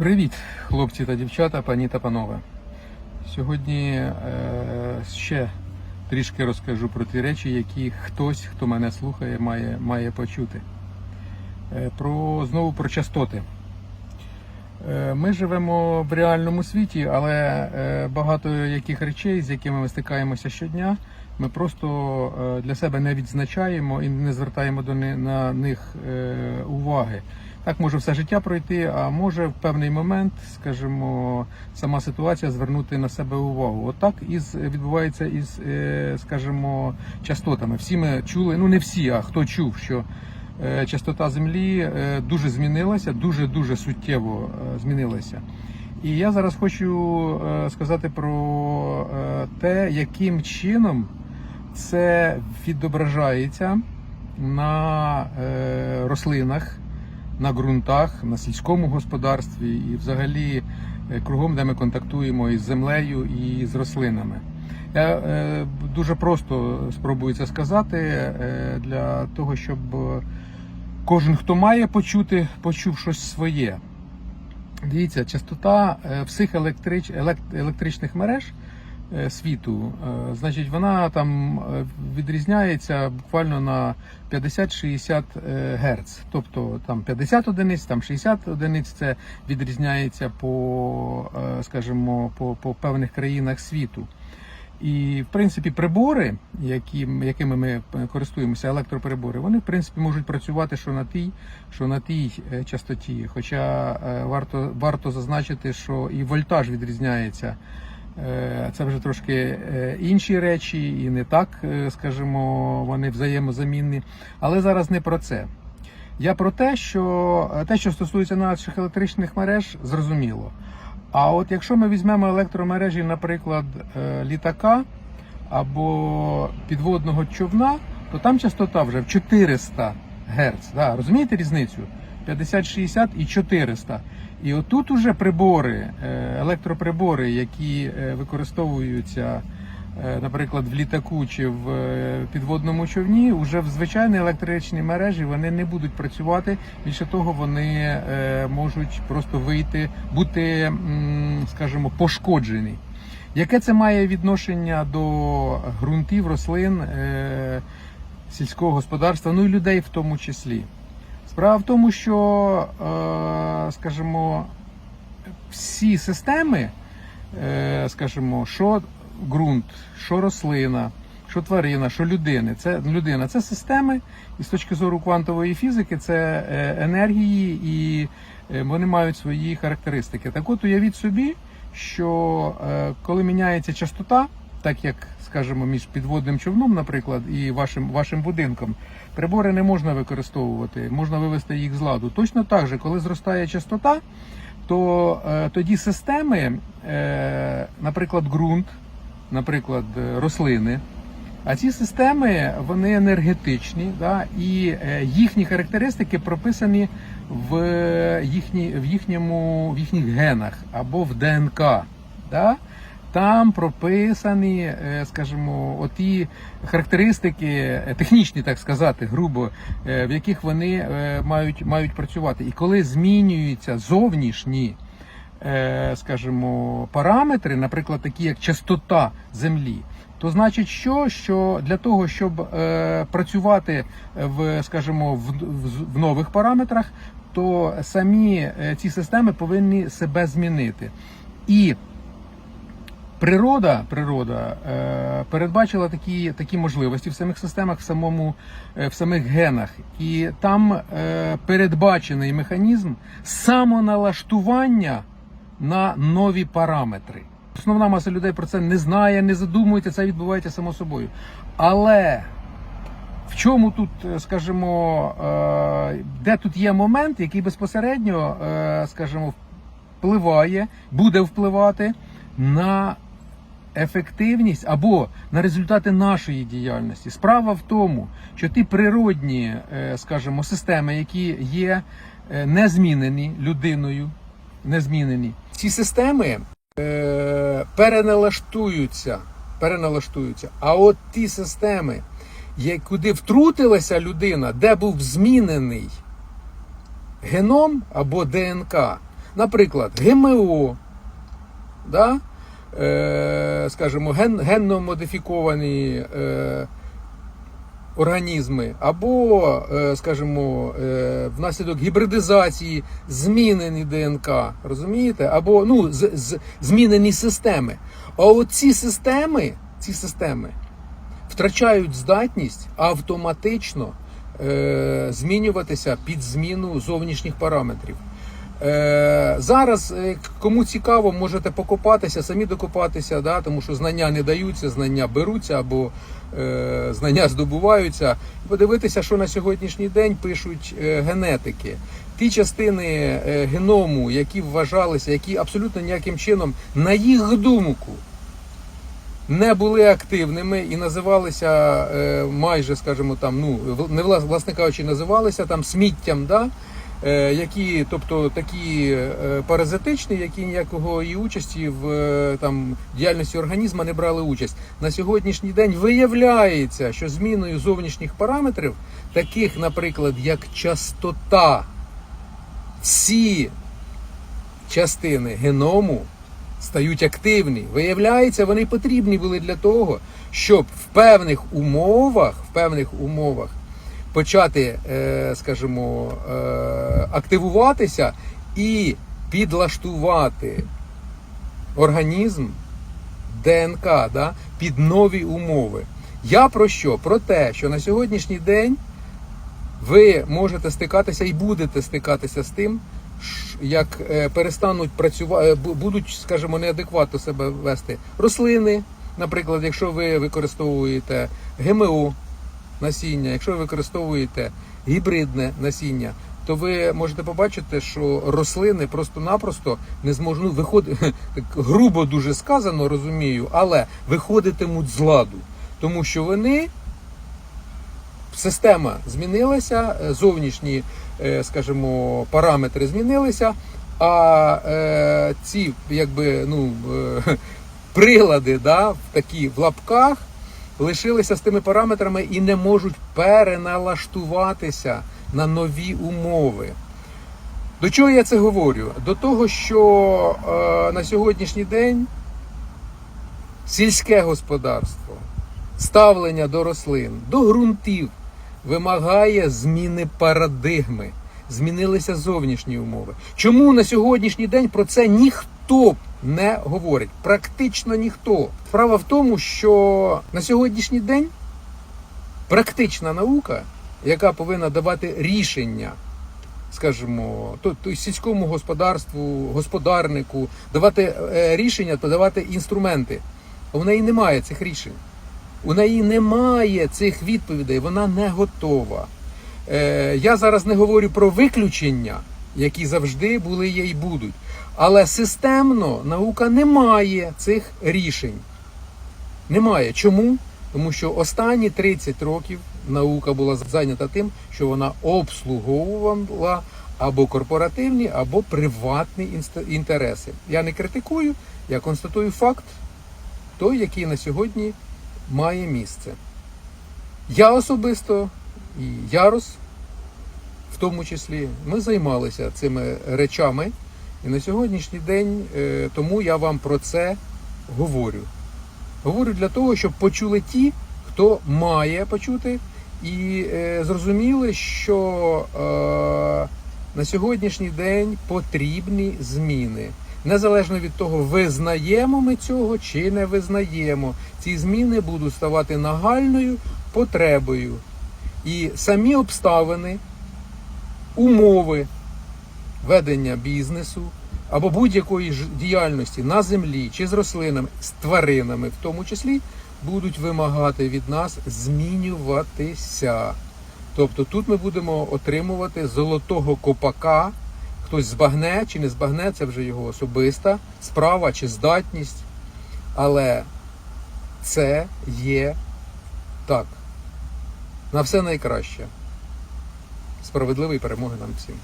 Привіт, хлопці та дівчата, пані та панове. Сьогодні е, ще трішки розкажу про ті речі, які хтось, хто мене слухає, має, має почути. Е, про, знову про частоти. Е, Ми живемо в реальному світі, але е, багато яких речей, з якими ми стикаємося щодня, ми просто е, для себе не відзначаємо і не звертаємо до на них е, уваги. Так може все життя пройти, а може в певний момент, скажімо, сама ситуація звернути на себе увагу. Отак і з- відбувається із, е, скажімо, частотами. Всі ми чули, ну не всі, а хто чув, що е, частота землі е, дуже змінилася, дуже дуже суттєво змінилася. І я зараз хочу сказати про те, яким чином це відображається на рослинах, на ґрунтах, на сільському господарстві і взагалі е, кругом, де ми контактуємо із землею і з рослинами. Я е, дуже просто спробую це сказати е, для того, щоб кожен, хто має почути, почув щось своє. Дивіться, частота е, всіх електрич, елект- електричних мереж світу, е, значить, вона там е, відрізняється буквально на 50-60 е, Гц. Тобто там 50 одиниць, там 60 одиниць це відрізняється по, е, скажімо, по, по певних країнах світу. І, в принципі, прибори, які, якими ми користуємося, електроприбори, вони в принципі можуть працювати що на тій, що на тій е, частоті. Хоча е, варто, варто зазначити, що і вольтаж відрізняється. Е, Це вже трошки е, інші речі, і не так, е, скажімо, вони взаємозамінні. Але зараз не про це. Я про те, що те, що стосується наших електричних мереж, зрозуміло. А от якщо ми візьмемо електромережі, наприклад, літака або підводного човна, то там частота вже в 400 Гц. Да, розумієте різницю? 50-60 і 400. І отут уже прибори, е, електроприбори, які е, використовуються, е, наприклад, в літаку чи в підводному човні, вже в звичайній електричній мережі вони не будуть працювати. Більше того, вони можуть просто вийти, бути, скажімо, пошкоджені. Яке це має відношення до ґрунтів, рослин, сільського господарства, ну і людей в тому числі? Справа в тому, що, е, скажімо, всі системи, е, скажімо, що ґрунт, що рослина, що тварина, що людини, це людина, це системи, і з точки зору квантової фізики, це е, енергії, і вони мають свої характеристики. Так от уявіть собі, що коли міняється частота, так як, скажімо, між підводним човном, наприклад, і вашим, вашим будинком, прибори не можна використовувати, можна вивести їх з ладу. Точно так же, коли зростає частота, то е, тоді системи, е, наприклад, ґрунт, наприклад, е, рослини. А ці системи вони енергетичні, да, і е, їхні характеристики прописані в, їхні, в, їхньому, в їхніх генах або в ДНК. Да? Там прописані, е, скажімо, оті характеристики, е, технічні, так сказати, грубо, е, в яких вони мають, мають працювати. І коли змінюються зовнішні, скажімо, параметри, наприклад, такі як частота землі, то значить, що, що для того, щоб працювати в, скажімо, в, в, нових параметрах, то самі ці системи повинні себе змінити. І Природа, природа е, передбачила такі, такі можливості в самих системах, в самому е, в самих генах, і там е, передбачений механізм самоналаштування на нові параметри. Основна маса людей про це не знає, не задумується, це відбувається само собою. Але в чому тут, е, скажімо, е, де тут є момент, який безпосередньо, е, скажімо, впливає, буде впливати на ефективність або на результати нашої діяльності. Справа в тому, що ті природні, е, скажімо, системи, які є е, не змінені людиною, не змінені, ці системи е, переналаштуються, переналаштуються. А от ті системи, куди втрутилася людина, де був змінений геном або ДНК, Наприклад, ГМО, да? Е, скажімо, ген, генно модифіковані е, організми, або, е, скажімо, внаслідок гібридизації змінені ДНК, розумієте? Або ну, з, з, змінені системи. А от ці системи, ці системи втрачають здатність автоматично змінюватися під зміну зовнішніх параметрів. Е, зараз, е, кому цікаво, можете покопатися, самі докопатися, да, тому що знання не даються, знання беруться або е, знання здобуваються. Подивитися, що на сьогоднішній день пишуть е, генетики. Ті частини геному, які вважалися, які абсолютно ніяким чином, на їх думку, не були активними і називалися майже, скажімо, там, ну не вла- власне кажучи, називалися там сміттям, да? Е, які, тобто такі е, паразитичні, які ніякого і участі в е, там діяльності організму не брали участь. На сьогоднішній день виявляється, що зміною зовнішніх параметрів, таких, наприклад, як частота, всі частини геному стають активні. Виявляється, вони потрібні були для того, щоб в певних умовах, в певних умовах почати, е, скажімо, е, активуватися і підлаштувати організм ДНК да, під нові умови. Я про що? Про те, що на сьогоднішній день ви можете стикатися і будете стикатися з тим, як е, перестануть працювати, будуть, скажімо, неадекватно себе вести рослини. Наприклад, якщо ви використовуєте ГМО насіння, якщо ви використовуєте гібридне насіння, то ви можете побачити, що рослини просто-напросто не зможуть ну, виходити, грубо дуже сказано, розумію, але виходитимуть з ладу, тому що вони система змінилася, е, зовнішні, е, скажімо, параметри змінилися, а е, ці якби ну, прилади да, такі в лапках лишилися з тими параметрами і не можуть переналаштуватися на нові умови. До чого я це говорю? До того, що е, на сьогоднішній день сільське господарство, ставлення до рослин, до ґрунтів вимагає зміни парадигми. Змінилися зовнішні умови. Чому на сьогоднішній день про це ніхто не говорить? Практично ніхто. Справа в тому, що на сьогоднішній день практична наука, яка повинна давати рішення, скажімо, то, то сільському господарству, господарнику, давати е, рішення, то давати інструменти. В неї немає цих рішень. У неї немає цих відповідей, вона не готова. Е, я зараз не говорю про виключення, які завжди були є і будуть. Але системно наука не має цих рішень. Немає. Чому? Тому що останні 30 років наука була зайнята тим, що вона обслуговувала або корпоративні, або приватні інтереси. Я не критикую, я констатую факт, той, який на сьогодні має місце. Я особисто і Ярос, в тому числі, ми займалися цими речами. І на сьогоднішній день е, тому я вам про це говорю. Говорю для того, щоб почули ті, хто має почути, і е, зрозуміли, що е, на сьогоднішній день потрібні зміни. Незалежно від того, визнаємо ми цього чи не визнаємо, ці зміни будуть ставати нагальною потребою. І самі обставини, умови ведення бізнесу або будь-якої діяльності на землі чи з рослинами, з тваринами, в тому числі, будуть вимагати від нас змінюватися. Тобто тут ми будемо отримувати золотого копака. Хтось збагне чи не збагне, це вже його особиста справа чи здатність. Але це є так. На все найкраще. Справедливої перемоги нам всім.